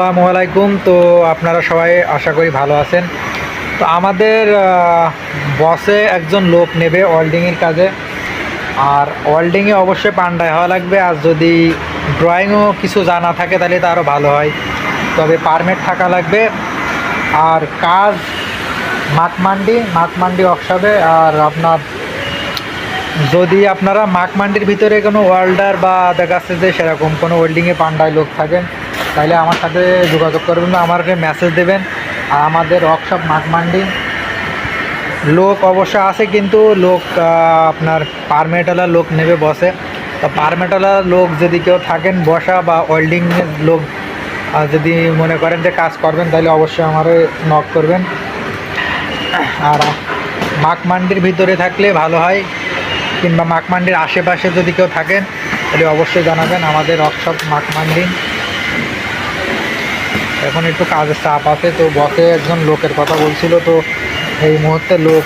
আসসালামু তো আপনারা সবাই আশা করি ভালো আছেন। তো আমাদের বসে একজন লোক নেবে ওয়েল্ডিংয়ের কাজে। আর ওয়েল্ডিংয়ে অবশ্যই পান্ডায় হওয়া লাগবে। আর যদি ড্রয়িংও কিছু জানা থাকে তাহলে তো আরও ভালো হয়। তবে পারমিট থাকা লাগবে। আর কাজ মাকমান্ডি মাকমান্ডি ওয়ার্কশপে আর আপনার, যদি আপনারা মাকমান্ডির ভিতরে কোনো ওয়েল্ডার বা দেখা যাচ্ছে যে সেরকম কোনো ওয়েল্ডিংয়ে পান্ডায় লোক থাকেন তাহলে আমার সাথে যোগাযোগ করবেন বা আমাকে মেসেজ দেবেন। আর আমাদের ওয়ার্কশপ মাকমান্ডি লোক অবশ্য আছে কিন্তু লোক আপনার পারমেটওয়ালা লোক নেবে বসে। তো পারমেটওয়ালা লোক যদি কেউ থাকেন বসা বা ওয়েল্ডিংয়ের লোক যদি মনে করেন যে কাজ করবেন তাহলে অবশ্যই আমারে নক করবেন। আর মাকমান্ডির ভিতরে থাকলে ভালো হয়, কিংবা মাকমান্ডির আশেপাশে যদি কেউ থাকেন তাহলে অবশ্যই জানাবেন আমাদের ওয়ার্কশপ মাকমান্ডি এখন একটু কাজের চাপ আছে, তো বসে একজন লোকের কথা বলছিল, তো এই মুহূর্তে লোক